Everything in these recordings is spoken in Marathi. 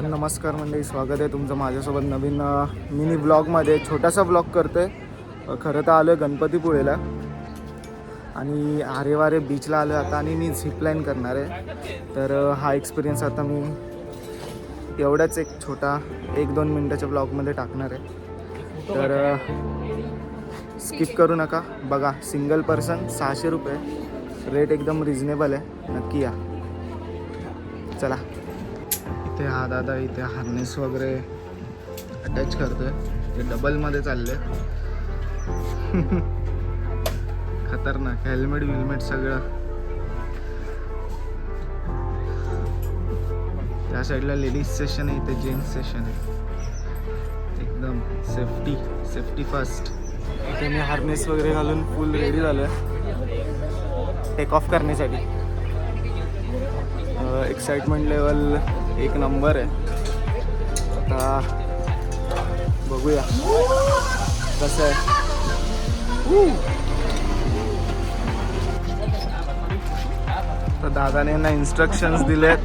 नमस्कार मंडळी स्वागत आहे तुमचं माझ्यासोबत नवीन मिनी ब्लॉगमध्ये. छोटासा ब्लॉग करतो आहे खरं तर आलो आहे गणपतीपुळेला. आणि आरेवारे बीचला आलो आता आणि मी झिपलाईन करणार आहे. तर हा एक्सपिरियन्स आता मी एवढाच एक छोटा एक दोन मिनटाच्या ब्लॉगमध्ये टाकणार आहे. तर स्किप करू नका. बघा सिंगल पर्सन सहाशे रुपये. रेट एकदम रिजनेबल आहे. नक्की या. चला. इथे हा दादा इथे हार्नेस वगैरे अटॅच करतोय. ते डबलमध्ये चालले. खतरनाक. हेल्मेट विल्मेट सगळं. त्या साईडला लेडीज सेशन आहे इथे जेंट्स सेशन आहे. एकदम सेफ्टी सेफ्टी फर्स्ट इथे मी हार्नेस वगैरे घालून फुल रेडी झालो आहे टेक ऑफ करण्यासाठी. एक्साइटमेंट लेवल एक नंबर आहे. आता बघूया. कसं आहे? तर दादाने ना इन्स्ट्रक्शन्स दिलेत.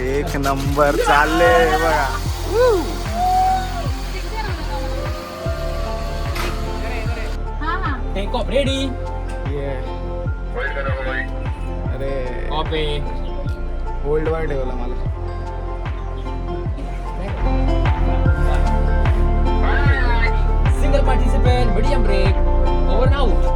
एक नंबर चालले बघा. Take? ये अरे Copy. होल्ड वर ठेवला मला Single participant, medium break. Over and out.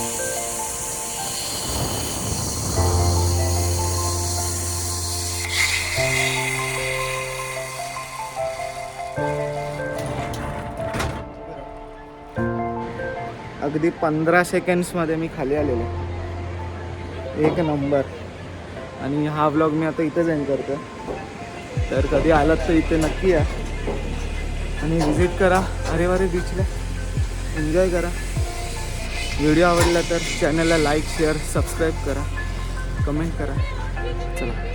अगदी पंधरा सेकंड्समध्ये मी खाली आलेलो. एक नंबर. आणि हा व्लॉग मी आता इथंच एंड करतो तर कधी आलात तर इथे नक्की या. आणि व्हिजिट करा. अरे वारे बीचला एन्जॉय करा. व्हिडिओ आवडला तर चॅनलला लाईक शेअर सबस्क्राईब करा. कमेंट करा. चला.